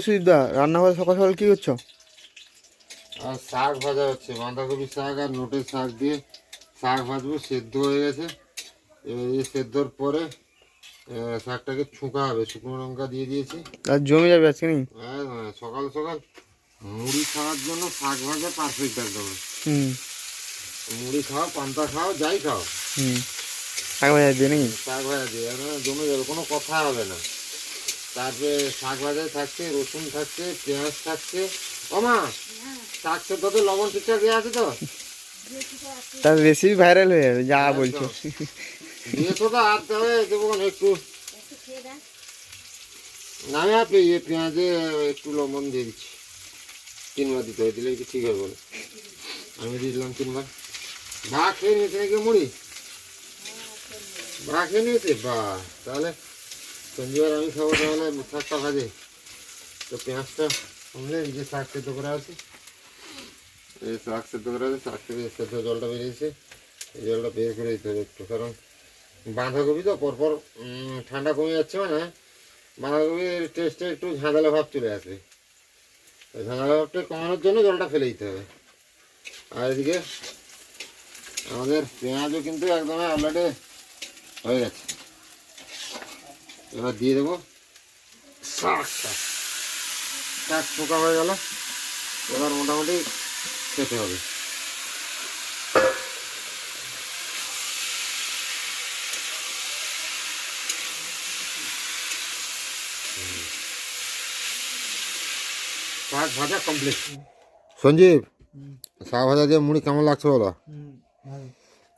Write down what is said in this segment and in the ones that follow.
সুদীপদা রান্নাঘরে সকাল সকাল কি করছ? আর শাক ভাজা হচ্ছে বাঁধাকপি শাক আর নোটের শাক দিয়ে শাক ভাজবো সেদ্ধ হয়ে গেছে। এবার এই সেদ্ধর পরে শাকটাকে ছুঁকা হবে শুকনো লঙ্কা দিয়ে দিয়েছি। আর জমে যাবে আজকে নি আর, আহ, সকাল সকাল মুড়ি খাওয়ার জন্য শাক ভাজা পারফেক্ট একদম। হুম। মুড়ি খাও পান্তা খাও যাই খাও। হুম। শাক ভাজা দিয়ে নাকি? শাক ভাজা দিয়ে আর জমে যাবে কোনো কথা হবে না। তারপরে শাক ভাজা থাকছে রসুন থাকছে পেঁয়াজ থাকছে। ওমা শাক সেদ্ধতে লবণ ঠিকঠাক দেওয়া আছে তো? তার রেসিপি ভাইরাল হয়ে যাবে যা বলছো। দিয়েছ তো আর তবে দেবো না একটু। না আমি আর পে- পেঁয়াজে একটু লবণ দিয়ে দিচ্ছি। তিনবার দিতে হয় দিলে ঠিক হবে বলে? আমি দিলাম তিনবার। ভা খেয়ে নিয়েছে নাকি মুড়ি? ভা খেয়ে নিয়েছে? বা তাহলে সঞ্জীবার আমি খাব তাহলে শাকটা ভাজে। তো পেঁয়াজটা শুনলে এই যে শাক সেদ্ধ করা আছে। এই শাক সেদ্ধ করা আছে, শাক থেকে সেদ্ধ জলটা বেরিয়েছে। এই জলটা বের করে দিতে হবে একটু, কারণ বাঁধাকপি তো পরপর ঠান্ডা কমে যাচ্ছে মানে বাঁধাকপির টেস্টে একটু ঝাঁঝালো ভাব চলে আসবে তো ঝাঁঝালো ভাবটা কমানোর জন্য জলটা ফেলে দিতে হবে। আর এদিকে আমাদের পেঁয়াজও কিন্তু একদম অলরেডি হয়ে গেছে। এবার দিয়ে দেবো। শাকটা শাক পোকা হয়ে গেল। এবার মোটামুটি খেতে হবে। শাক ভাজা কমপ্লিট সঞ্জীব শাক ভাজা দিয়ে মুড়ি কেমন লাগছে বলো?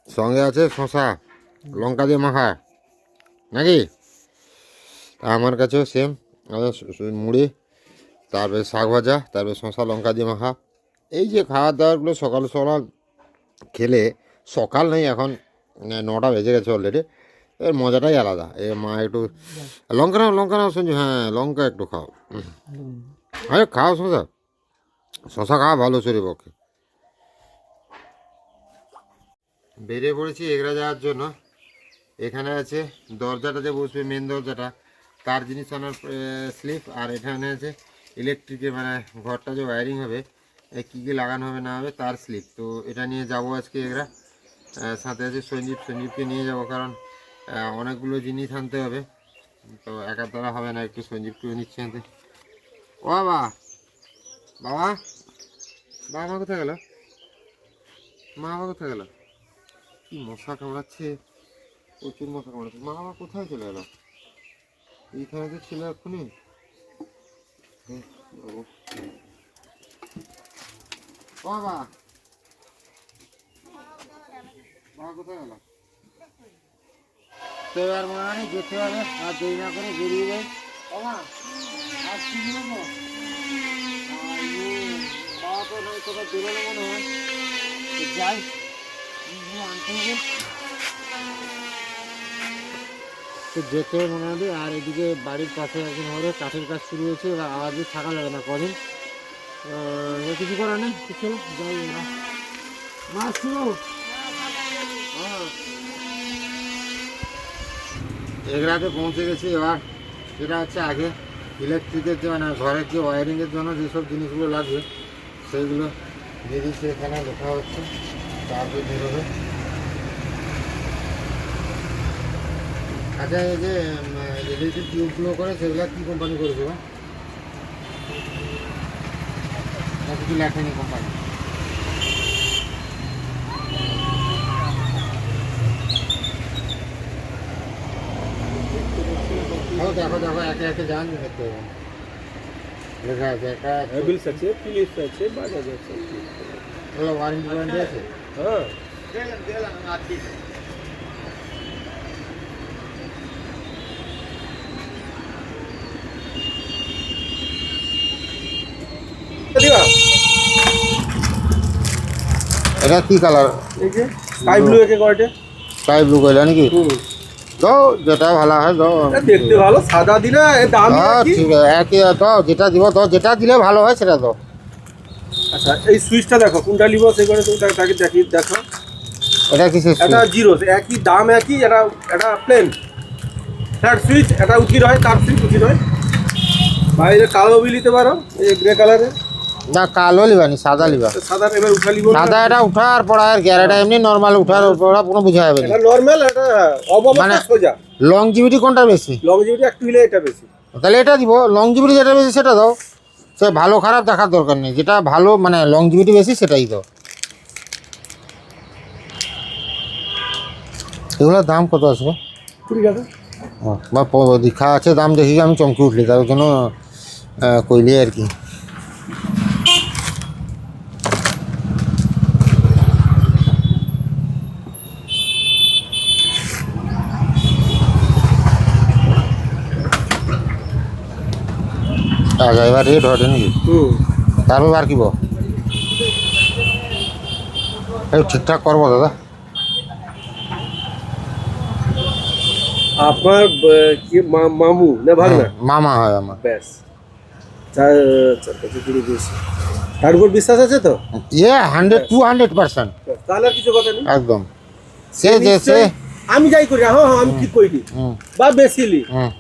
সঙ্গে আছে শশা লঙ্কা দিয়ে মাখা। নাকি? আমার কাছেও সেম মুড়ি, তারপরে শাক ভাজা, তারপরে শশা লঙ্কা দিয়ে মাখা। এই যে খাওয়ার দাওয়ারগুলো সকাল সকাল খেলে, সকাল নেই এখন নটা বেজে গেছে অলরেডি এর মজাটাই আলাদা। এ মা একটু, লঙ্কা নাও লঙ্কা নাও, শুনছি হ্যাঁ লঙ্কা একটু খাও। আরে খাও শশা শশা খাওয়া ভালো শরীর পক্ষে। বেরিয়ে পড়েছি এগরা যাওয়ার জন্য। এখানে আছে দরজাটা যে বসবে মেন দরজাটা। তার জিনিস আনার স্লিপ আর এখানে আছে ইলেকট্রিকের মানে ঘরটা যে ওয়ারিং হবে কী কী লাগানো হবে না হবে তার স্লিপ তো এটা নিয়ে যাব আজকে আহ, সাথে আছে সঞ্জীব সঞ্জীবকে নিয়ে যাব কারণ অনেকগুলো জিনিস আনতে হবে। তো একার দ্বারা হবে না একটু সঞ্জীবকেও নিচ্ছে আনতে। ও বাবা! বাবা! বাবা কোথায় গেল? মা বাবা কোথায় গেল? কি মশা কামড়াচ্ছে? প্রচুর মশা কামড়াচ্ছে। মা বাবা কোথায় চলে গেল? এইখানে তো ছিল এক্ষুনি? বাবু। বাবা কোথায় গেল? তো এবার মনে হয় যেতে হবে আর দেরি না করে বেরিয়ে যাই। বাবা আর কি বাবা তো নয় কোথাও বেরোলো মনে হয়। যাই আনতে হবে। তো যেতে মনে হবে আর এদিকে বাড়ির কাছে একজন হবে কাঠের কাজ শুরু হয়েছে, এবার আওয়াজে থাকা যাবে না কদিন। কিছু করার নেই চলো যাই আমরা মা। শুনো হ্যাঁ। পৌঁছে গেছি, এবার যেটা হচ্ছে আগে ইলেকট্রিকের যে মানে ঘরের যে ওয়ারিংয়ের জন্য যেসব জিনিসগুলো লাগবে, সেইগুলো দিচ্ছে এখানে লেখা হচ্ছে। তারপরে বেরোবে। আচ্ছা এই যে ইলেকট্রিক টিউবগুলো করে সেগুলো কী কোম্পানি করেছে বা না কিছু লেখেনি কোম্পানি দেখো দেখো দেখো একে একে যান দেখতে হবে লেখা আছে একটা হ্যাভেলস আছে ফিলিপস আছে বাজাজ আছে ওগুলো ওয়ারেন্টি ওয়ারেন্টি আছে হ্যাঁ দিবা এটা কি কালার? স্কাই ব্লু একে কয়টে? স্কাই ব্লু কইলা নাকি? দাও যেটা ভালো হয় দাও। দেখতে ভালো সাদা দিলে এর দাম হ্যাঁ কি? ঠিক আছে একই দাও যেটা দিব দাও যেটা দিলে ভালো হয় সেটা দাও। আচ্ছা এই সুইচটা দেখো কোনটা নিব সেই করে তুমি তাকে- দেখি দেখো। এটা কিসের এটা জিরো একই দাম একই এটা এটা প্লেন হ্যাঁ সুইচ এটা উচিত হয় তার সুইচ উচিত হয়। বাইরে কালো বি নিতে পারো এই গ্রে কালারে না কালো লিবানি সাদা লিবা। সাদা এবার উঠা লিব। সাদা এটা উঠার পড়া আর গ্যারাটা এমনি নর্মাল উঠার পড়া কোনো বোঝা যাবে না। নর্মাল এটা অবস্থা মানে- সোজা। লংজিভিটি কোনটা বেশি? লংজিভিটি একটু হলে এটা বেশি। তাহলে এটা দিব লংজিভিটি যেটা বেশি সেটা দাও। সে ভালো খারাপ দেখার দরকার নেই যেটা ভালো মানে লংজিভিটি বেশি সেটাই দাও। এগুলোর দাম কত আসবে কুড়ি টাকা। বা দীক্ষা আছে দাম দেখি আমি চমকে উঠলি তার জন্য কইলি আর কি। এবার রেট হবে নাকি? তারপর আর কিব এই ঠিকঠাক করব দাদা। আপনার কি মামু না ভাগনা? হুম, মামা হয় আমার। ব্যাস। তার উপর বিশ্বাস আছে তো? ইয়ে হান্ড্রেড টু হান্ড্রেড পার্সেন্ট তাহলে কিছু কথা নেই। একদম। সে যে সে আমি যাই করি। হ্যাঁ হ্যাঁ আমি ঠিক করি বা বেশি লি হুম।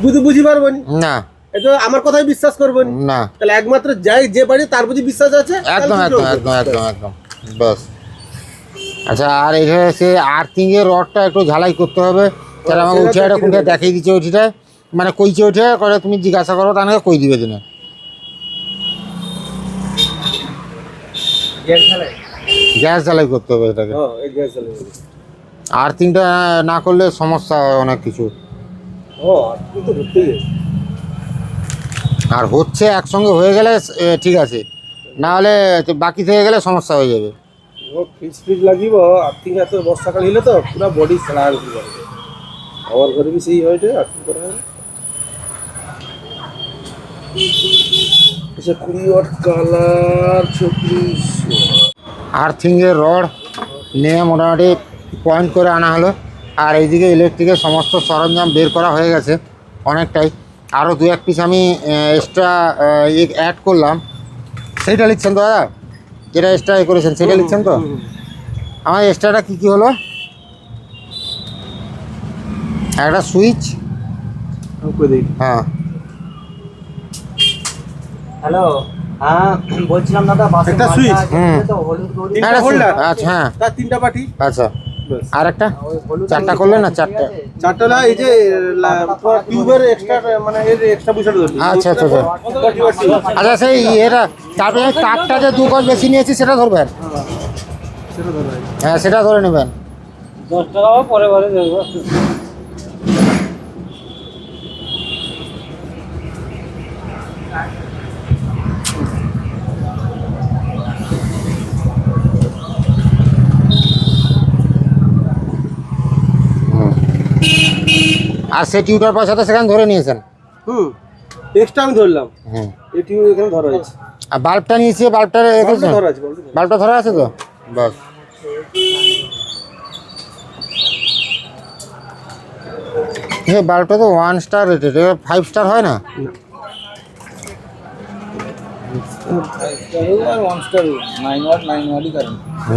বুঝি বুঝি পারব না? এ তো আমার কথাই বিশ্বাস করব নি। না। তাহলে একমাত্র যাই যে বাড়ি তার প্রতি বিশ্বাস আছে একদম একদম একদম একদম একদম। বাস। আচ্ছা আর এখানে সে আর্থিং এর রডটা একটু ঝালাই করতে হবে। তাহলে আমাকে উঠে একটা কোনটা দেখিয়ে দিচ্ছে ওইটা মানে কইছে ওঠে করে তুমি জিজ্ঞাসা করো তাহলে কই দিবে দিনে গ্যাস জ্বালাই। করতে হবে এটাকে। আর্থিংটা না করলে সমস্যা হয় অনেক কিছু ও আপনি তো ঘুরতেই যাই আর হচ্ছে একসঙ্গে হয়ে গেলে ঠিক আছে। না হলে বাকি থেকে গেলে সমস্যা হয়ে যাবে। ফ্রিজ ফ্রিজ লাগিব আর্থিং এত বর্ষাকাল তো পুরো বডি খেলা আর কি করবে আমার ঘরে বি সেই আর্থিং করা আচ্ছা কুড়ি ওয়াট কালার ছত্রিশ আর্থিংয়ের রড নিয়ে মোটামুটি পয়েন্ট করে আনা হলো। আর এইদিকে ইলেকট্রিকের সমস্ত সরঞ্জাম বের করা হয়ে গেছে অনেকটাই। আরও দু এক পিস আমি এক্সট্রা অ্যাড করলাম। সেইটা লিখছেন তো দাদা? যেটা এক্সট্রা এ করেছেন সেটা লিখছেন তো? আমার এক্সট্রাটা কী কী হলো? একটা সুইচ হ্যাঁ। হ্যালো হ্যাঁ বলছিলাম দাদা একটা switch? হুম। সুইচ, আচ্ছা হ্যাঁ। তিনটা পাটি আচ্ছা। আর একটা? চারটা করলে না চারটা? চারটা না এই যে টিউবের এক্সট্রা মানে এর এক্সট্রা পয়সা আচ্ছা আচ্ছা আচ্ছা। আচ্ছা সেই এটা তারপরে চারটা যে দু গজ বেশি নিয়েছি সেটা ধরবেন হ্যাঁ সেটা ধরে নেবেন। দশ টাকা পরে পরে আর সে টিউটার পয়সাটা সেখানে ধরে নিয়েছেন। হুম এক্সট্রা আমি ধরলাম। এখানে ধরা আছে আর বাল্বটা নিয়েছি বাল্বটা রেখেছেন বাল্বটা ধরা আছে তো? বাস এই বাল্বটা তো one star rated five star হয় না?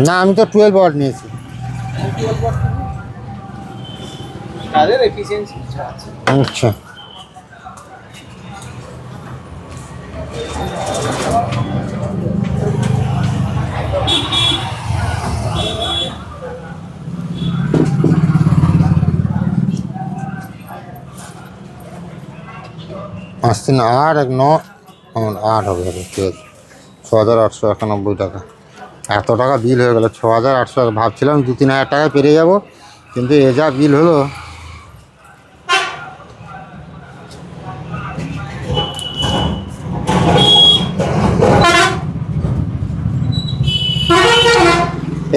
না। আমি তো টুয়েলভ ওয়াট নিয়েছি। তাদের এফিসিয়েন্সি আছে। আচ্ছা। পাঁচ তিন আট এক ন আট হবে ঠিক আছে। ছ হাজার আটশো একানব্বই টাকা। এত টাকা বিল হয়ে গেল ছ হাজার আটশো ভাবছিলাম দু তিন হাজার টাকায় পেরে যাব, কিন্তু এ যা বিল হলো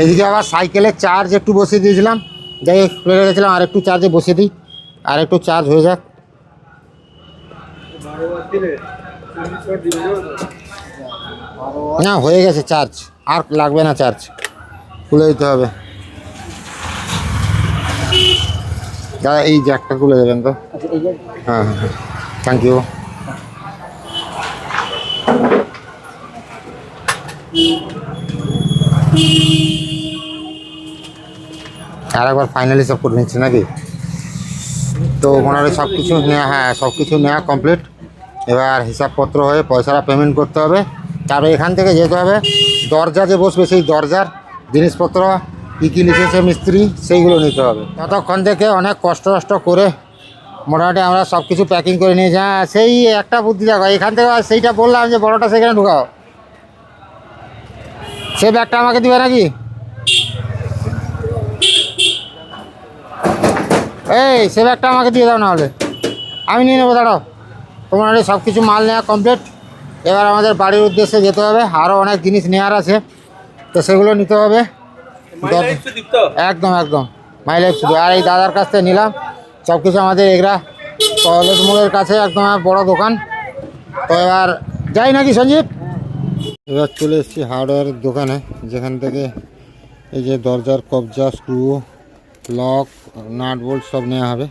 এদিকে আবার সাইকেলের চার্জ একটু বসিয়ে দিয়েছিলাম। যাই খুলে রেখেছিলাম আর একটু চার্জে বসিয়ে দিই। আর একটু চার্জ হয়ে যাক। না, হয়ে গেছে চার্জ আর লাগবে না চার্জ খুলে দিতে হবে। দাদা, এই জ্যাকটা খুলে দেবেন তো? হ্যাঁ হ্যাঁ থ্যাংক ইউ আর একবার ফাইনালি সব করে নিচ্ছে নাকি? তো মোটামুটি সব কিছু নেওয়া হ্যাঁ সব কিছু নেওয়া কমপ্লিট এবার হিসাবপত্র হয়ে পয়সাটা পেমেন্ট করতে হবে। তারপরে এখান থেকে যেতে হবে। দরজা যে বসবে সেই দরজার জিনিসপত্র, কী কী লিখেছে মিস্ত্রি, সেইগুলো নিতে হবে। ততক্ষণ থেকে অনেক কষ্ট কষ্ট করে মোটামুটি আমরা সব কিছু প্যাকিং করে নিয়েছি হ্যাঁ সেই একটা বুদ্ধি দেখো, এখান থেকে সেইটা বললাম যে বড়টা সেখানে ঢুকাও। সে ব্যাগটা আমাকে দিবে নাকি? এই সে ব্যাগটা আমাকে দিয়ে দাও নাহলে। আমি নিয়ে নেব দাঁড়াও। তোমার সব কিছু মাল নেওয়া কমপ্লিট এবার আমাদের বাড়ির উদ্দেশ্যে যেতে হবে। আরও অনেক জিনিস নেওয়ার আছে। তো সেগুলো নিতে হবে। একদম একদম। মাইলেজ শুধু আর এই দাদার কাছ থেকে নিলাম। সব কিছু আমাদের এগরা কলেজ মোড়ের কাছে একদম বড় দোকান। তো এবার যাই নাকি সঞ্জীব? এবার চলে এসেছি হার্ডওয়্যারের দোকানে। যেখান থেকে এই যে দরজার কবজা স্ক্রু লক, নাট বোল্ট সব নেওয়া হবে।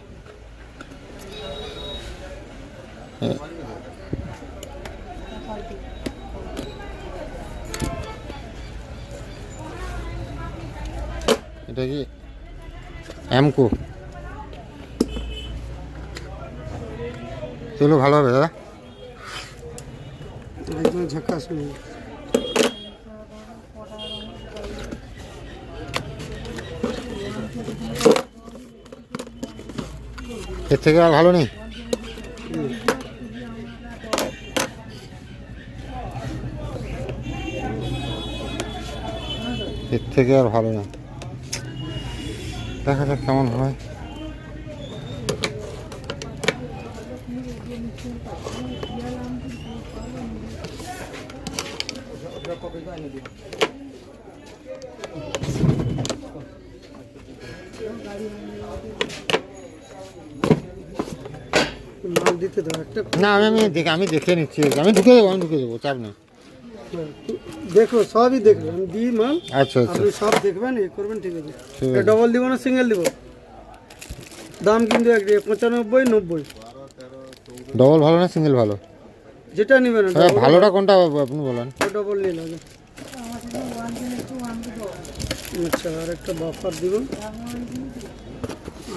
এ- এটা কি? অ্যামকো এগুলো ভালো হবে, দাদা। একদম ঝাক্কাস এর থেকে আর ভালো নেই? এর থেকে আর ভালো না। দেখা যাক কেমন হয়। মাল দিতে দাও একটা না আমি আমি দেখে আমি দেখে নিচ্ছি আমি ঢুকে দেবো আমি ঢুকে দেবো চাপ নেই। দেখো সবই দেখবেন দিই মাল আচ্ছা আচ্ছা। আপনি সব দেখবেন এ করবেন ঠিক আছে। ডবল দিব না সিঙ্গেল দিব? দাম কিন্তু এক পঁচানব্বই নব্বই। ডবল ভালো না সিঙ্গেল ভালো? যেটা নেবেন ভালোটা কোনটা আপনি বলেন। ডবল নিয়ে নেবেন। আচ্ছা আর একটা বাফার দিব।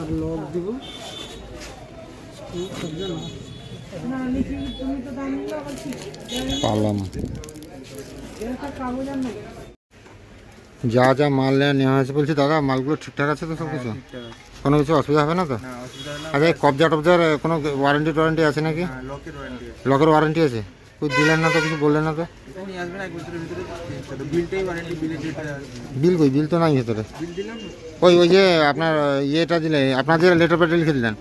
আর লক দিব। পালাম যা যা মাল নেওয়া নেওয়া হয়েছে বলছি দাদা মালগুলো ঠিকঠাক আছে তো সব কিছু কোনো কিছু অসুবিধা হবে না তো? আচ্ছা কবজা টবজার কোনো ওয়ারেন্টি টোয়ারেন্টি আছে নাকি? লকের ওয়ারেন্টি আছে। তুই দিলেন না তো কিছু বললেন না তো? বিল কই? বিল তো নাই ভেতরে। ওই ওই যে আপনার ইয়েটা দিলে আপনার যে লেটার প্যাডে লিখে দিলেন।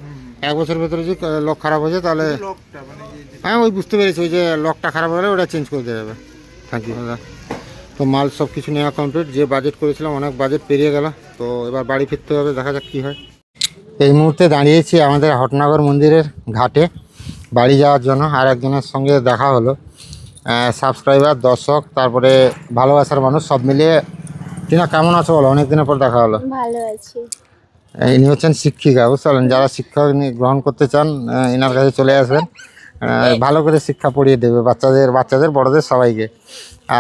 এক বছরের ভেতরে যদি লক খারাপ হয়ে যায় তাহলে হ্যাঁ ওই বুঝতে পেরেছি, ওই যে লকটা খারাপ হলে ওটা চেঞ্জ করে দেওয়া যাবে। থ্যাংক ইউ দাদা। তো মাল সব কিছু নেওয়া কমপ্লিট যে বাজেট করেছিলাম অনেক বাজেট পেরিয়ে গেল। তো এবার বাড়ি ফিরতে হবে, দেখা যাক কী হয়। এই মুহূর্তে দাঁড়িয়েছি আমাদের হটনগর মন্দিরের ঘাটে, বাড়ি যাওয়ার জন্য, আর একজনের সঙ্গে দেখা হলো। সাবস্ক্রাইবার দর্শক, তারপরে ভালোবাসার মানুষ, সব মিলিয়ে। টিনা, কেমন আছো বলো? অনেক দিনের পর দেখা হলো। ভালো আছি। ইনি হচ্ছেন শিক্ষিকা বুঝতে যারা শিক্ষা গ্রহণ করতে চান ইনার কাছে চলে আসবেন। ভালো করে শিক্ষা পড়িয়ে দেবে বাচ্চাদের বাচ্চাদের বড়দের সবাইকে।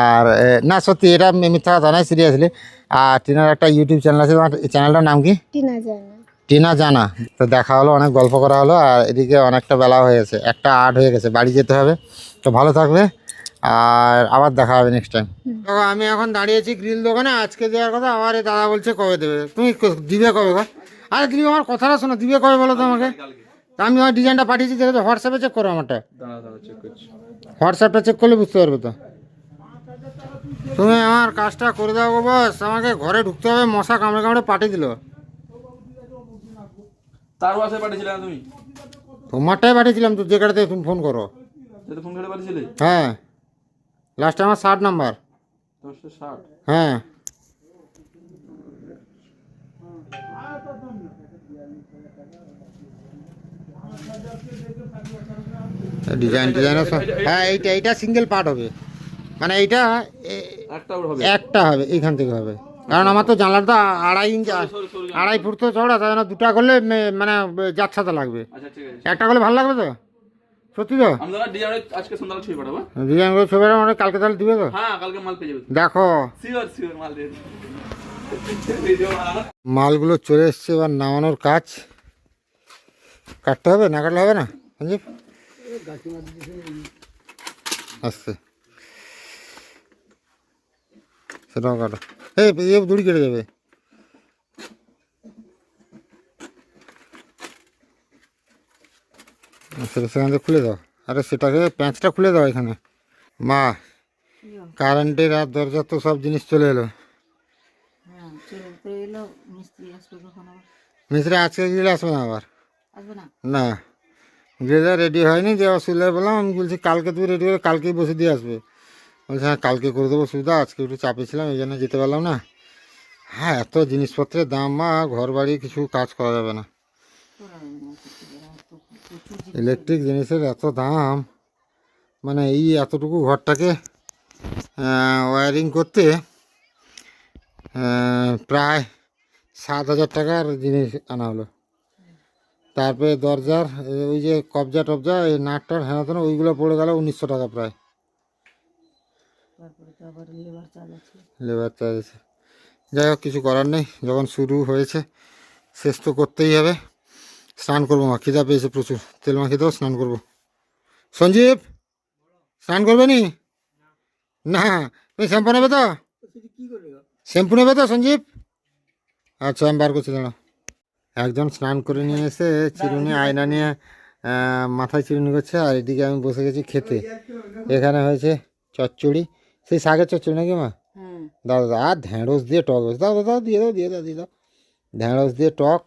আর না সত্যি এটা মিথ্যা কথা নয় সিরিয়াসলি আর টিনার একটা ইউটিউব চ্যানেল আছে তোমার চ্যানেলটার নাম কি? টিনা জানা। টিনা জানা। তো দেখা হলো অনেক গল্প করা হলো আর এদিকে অনেকটা বেলা হয়ে গেছে একটা আট হয়ে গেছে বাড়ি যেতে হবে। তো ভালো থাকবে। আর আবার দেখা হবে নেক্সট টাইম আমি এখন দাঁড়িয়েছি গ্রিল দোকানে আজকে দেওয়ার কথা আবার এই দাদা বলছে কবে দেবে। তুমি দিবে কবে গো? আরে তুমি আমার কথাটা শোনো দিবে কবে বলো তো আমাকে? তা আমি আমার ডিজাইনটা পাঠিয়েছি দেখো হোয়াটসঅ্যাপে চেক করো আমারটা। হোয়াটসঅ্যাপটা চেক করলে বুঝতে পারবে তো। তুমি আমার কাজটা করে দাও গো বস আমাকে ঘরে ঢুকতে হবে মশা কামড়ে কামড়ে পাঠিয়ে দিল। তার বাসায় পাঠিয়েছিলে তুমি? তোমারটাই পাঠিয়েছিলাম তো যে কাটাতে তুমি ফোন করো। ফোন করে পাঠিয়েছিলে? হ্যাঁ। লাস্টে আমার ষাট নাম্বার হ্যাঁ। ডিজাইন ডিজাইন হ্যাঁ এইটা এইটা সিঙ্গেল পার্ট হবে। মানে এইটা একটা হবে। এইখান থেকে হবে। কারণ আমার তো জানলাটা আড়াই ইঞ্চ আড়াই ফুট তো চড়া তাই জন্য দুটা করলে মানে যাচ্ছাতে লাগবে। আচ্ছা একটা করলে ভালো লাগবে তো? সত্যি তো? ডিজাইন আজকে সন্ধ্যাবেলা ছবি পাঠাবো ডিজাইন করে ছবি আমার কালকে তাহলে দিবে তো? হ্যাঁ কালকে মাল পেয়ে যাবে। দেখো। মাল দিয়ে মালগুলো চলে এসছে এবার নামানোর কাজ। কাটতে হবে না কাটলে হবে না? সঞ্জীব? আস্তে সেটাও কাটো। এই দড়ি কেটে যাবে। সেটা সেখান থেকে খুলে দাও। আরে সেটাকে প্যাঁচটা খুলে দাও এখানে। মা কারেন্টের আর দরজা তো সব জিনিস চলে এলো। হ্যাঁ মিস্ত্রি আজকে গেলে আসবে না আবার? না? গেলে রেডি হয়নি যে অসুবিধা বললাম আমি বলছি কালকে তুই রেডি করে কালকেই বসে দিয়ে আসবে। বলছে হ্যাঁ কালকে করে দেবো সুবিধা আজকে একটু চাপে ছিলাম এই জন্য যেতে পারলাম না। হ্যাঁ এত জিনিসপত্রের দাম মা ঘর বাড়ি কিছু কাজ করা যাবে না করা যাবে না কিছু করা, এত প্রচুর জিনিস। ইলেকট্রিক জিনিসের এত দাম মানে এই এতটুকু ঘরটাকে ওয়ারিং করতে প্রায় সাত হাজার টাকার জিনিস আনা হলো। তারপরে দরজার ওই যে কবজা টবজা এই নাটটার তো ওইগুলো পড়ে গেল উনিশশো টাকা প্রায়। লেবার চার্জ আছে। যাই হোক কিছু করার নেই। যখন শুরু হয়েছে শেষ তো করতেই হবে। স্নান করব মা খিদা পেয়েছে প্রচুর। তেল মাখিয়ে দাও স্নান করব। সঞ্জীব স্নান করবে নি? না তুমি শ্যাম্পু নেবে তো? শ্যাম্পু নেবে তো সঞ্জীব? আচ্ছা আমি বার করছি দাঁড়া একজন স্নান করে নিয়ে এসে চিরুনি আয়না নিয়ে মাথায় চিরুনি করছে আর এদিকে আমি বসে গেছি খেতে। এখানে হয়েছে চচ্চড়ি। সেই শাকের চচ্চড়ি নাকি মা? দাদা দাও আর ঢ্যাঁড়স দিয়ে টক। দাও দাও দিয়ে দাও দিয়ে দাও দিয়ে দাও। ঢ্যাঁড়স দিয়ে টক।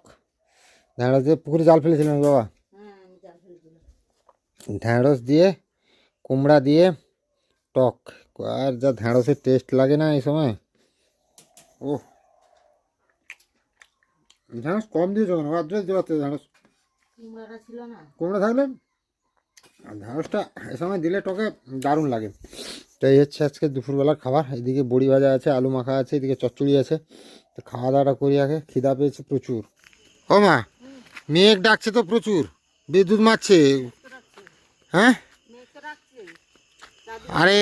ঢ্যাঁড়স দিয়ে পুকুরে জাল ফেলেছিলাম বাবা। ঢ্যাঁড়স দিয়ে কুমড়া দিয়ে টক। আর যা ঢ্যাঁড়সের টেস্ট লাগে না এই সময়। ও ঢ্যাঁড়স কম দিয়েছ কেন? অ্যাড্রেস দেওয়াতে ঢ্যাঁড়স। কুমড়াটা ছিল না? কুমড়া থাকলে? আর ঢ্যাঁড়সটা এ সময় দিলে টকে দারুণ লাগে। তো এই হচ্ছে আজকে দুপুরবেলার খাবার। এদিকে বড়ি ভাজা আছে আলু মাখা আছে এদিকে চচ্চড়ি আছে। তো খাওয়া দাওয়াটা করি আগে। খিদা পেয়েছে প্রচুর। ও মা! মেঘ ডাকছে তো প্রচুর বিদ্যুৎ মারছে। হ্যাঁ? আরে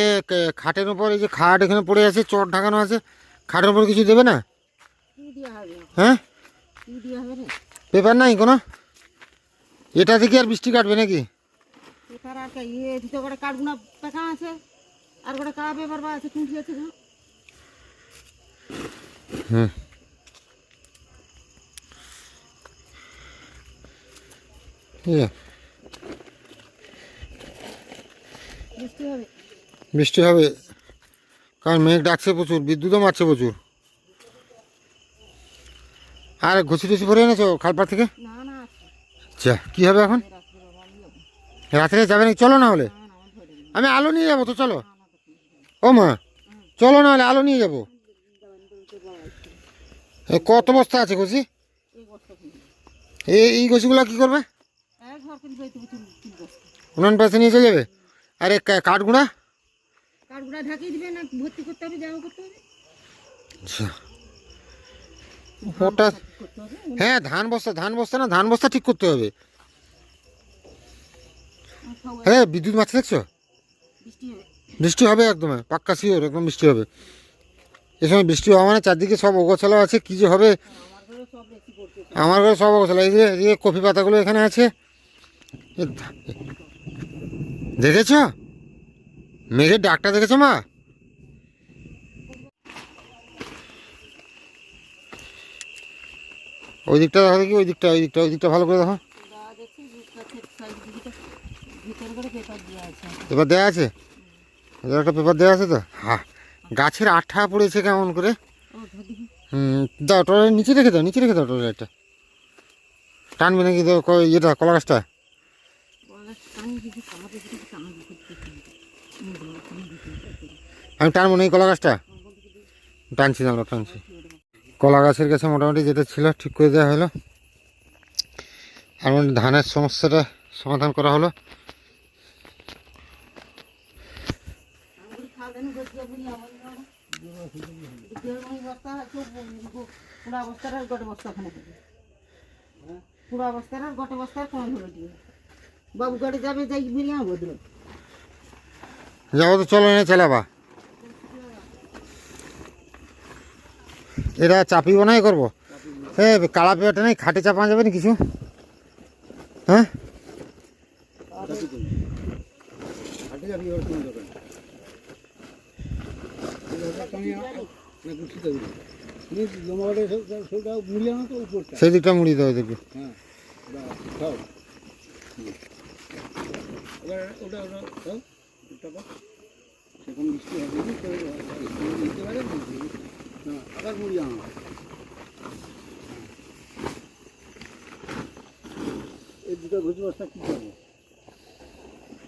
খাটের উপর এই যে খাট এখানে পড়ে আছে চট ঢাকানো আছে খাটের উপর কিছু দেবে না? হ্যাঁ? পেপার নাই কোনো? এটা থেকে আর বৃষ্টি কাটবে নাকি? পেপার আর কে ইয়ে দুটো করে কাঠগুনা পেকা আছে আর গোটা কালা পেপার বা আছে টুটি আছে না হুম ইয়ে, বৃষ্টি হবে। বৃষ্টি হবে। কারণ মেঘ ডাকছে প্রচুর বিদ্যুৎও মারছে প্রচুর। আর ঘুষি টুসি ভরে এনেছো খালপাড় থেকে? আচ্ছা কী হবে এখন? রাত্রে যাব নাকি? চলো না হলে। আমি আলো নিয়ে যাব তো চলো। ও মা চলো না হলে আলো নিয়ে যাব। এ, কত বস্তা আছে ঘুষি? এই ঘুষিগুলো কী করবে? উনান পাশে নিয়ে চলে যাবে? আরে কা- কাঠগুঁড়া ঢাকিয়ে দিবে না ভর্তি করতে হবে জামা করতে হবে। আচ্ছা। ওটা হ্যাঁ ধান বস্তা ধান বস্তা না ধান বস্তা ঠিক করতে হবে। হ্যাঁ বিদ্যুৎ মাছ দেখছ? বৃষ্টি হবে। একদম পাক্কা শিওর একদম বৃষ্টি হবে। এ সময় বৃষ্টি হওয়া মানে চারদিকে সব অগোছালো আছে কী যে হবে? আমার ঘরে সব অগোছালো এই যে কফি পাতাগুলো এখানে আছে। দেখেছ? মেঘের ডাকটা দেখেছ মা? ওই দিকটা দেখো দেখি, ওই দিকটা ওই দিকটা ওই দিকটা ভালো করে দেখো। পেপার দেওয়া আছে? একটা পেপার দেওয়া আছে তো? হ্যাঁ গাছের আঠা পড়েছে কেমন করে? হুম, দাও, টয়লেট নিচে রেখে দাও, নিচে রেখে দাও টয়লেটটা। টানবে নাকি ইয়েটা, কলা গাছটা ওরা কানে দিকে কামাতে দিকে কামা দিকে আমি টানবো না এই কলা গাছটা? টানছি আমরা টানছি। কলা গাছের কাছে মোটামুটি যেটা ছিল, ঠিক করে দেওয়া হলো। আর মানে ধানের সমস্যাটা সমাধান করা হলো। না বস্তা পুরা গোটে বস্তা বস্তার গোটে বস্তার কম হলো দিয়ে বাবু গাড়ি যাবে যাই আনব দিল যাব তো চলো না চালাবা। এটা চাপিব নাই করব। হ্যাঁ কালা পেপারটা নেই খাটে চাপা যাবে না কিছু? হ্যাঁ? সেই দিকটা মুড়িয়ে দেওয়া দেখবে গোছ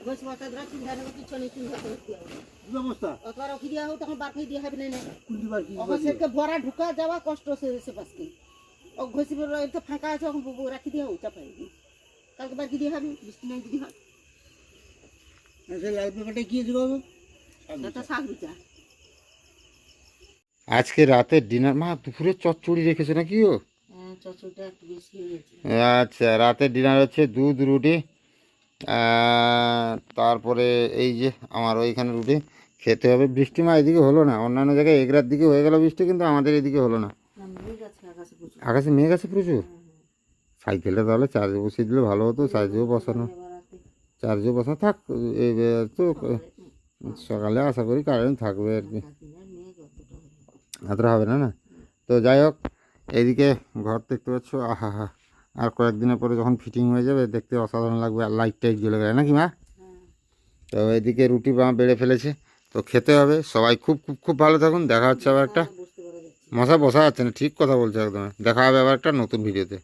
বস্তা ধরা চিন্তা নেই কিছু নেই চিন্তা করতে হবে অত রাখি দিয়া হোক তখন বার করে দিয়া হবে না না অখন সেকে ভরা ঢুকা যাওয়া কষ্ট সে পাশকে ঘষি বেরো ফাঁকা আছে রাখি দিয়া চাপাই কালকে বার কি দিয়া হবে, বৃষ্টি নাই যদি হয়। লাল পেপারটা কি আজকে রাতের ডিনার মা দুপুরে চচ্চড়ি রেখেছে নাকি ও হ্যাঁ আচ্ছা রাতের ডিনার হচ্ছে দুধ রুটি তারপরে এই যে আমার ওইখানে রুটি খেতে হবে। বৃষ্টি মা এদিকে হলো না অন্যান্য জায়গায় এগরার দিকে হয়ে গেল বৃষ্টি কিন্তু আমাদের এদিকে হলো না। আকাশে মেঘ আছে প্রচুর? সাইকেলটা তাহলে চার্জে বসিয়ে দিলে ভালো হতো চার্জেও বসানো। চার্জেও বসানো থাক তো সকালে আশা করি কারেন্ট থাকবে আর কি। এতটা হবে না না? তো যাই হোক, এইদিকে ঘর দেখতে পাচ্ছ, আহা হা। আর কয়েকদিনের পরে যখন ফিটিং হয়ে যাবে, দেখতে অসাধারণ লাগবে, আর লাইট টাইট জ্বলে গেলে, নাকি মা? তো এদিকে রুটি বা বেড়ে ফেলেছে, তো খেতে হবে। সবাই খুব খুব খুব ভালো থাকুন, দেখা হচ্ছে আবার একটা। মশা বসা যাচ্ছে না, ঠিক কথা বলছে একদম। দেখা হবে আবার একটা নতুন ভিডিওতে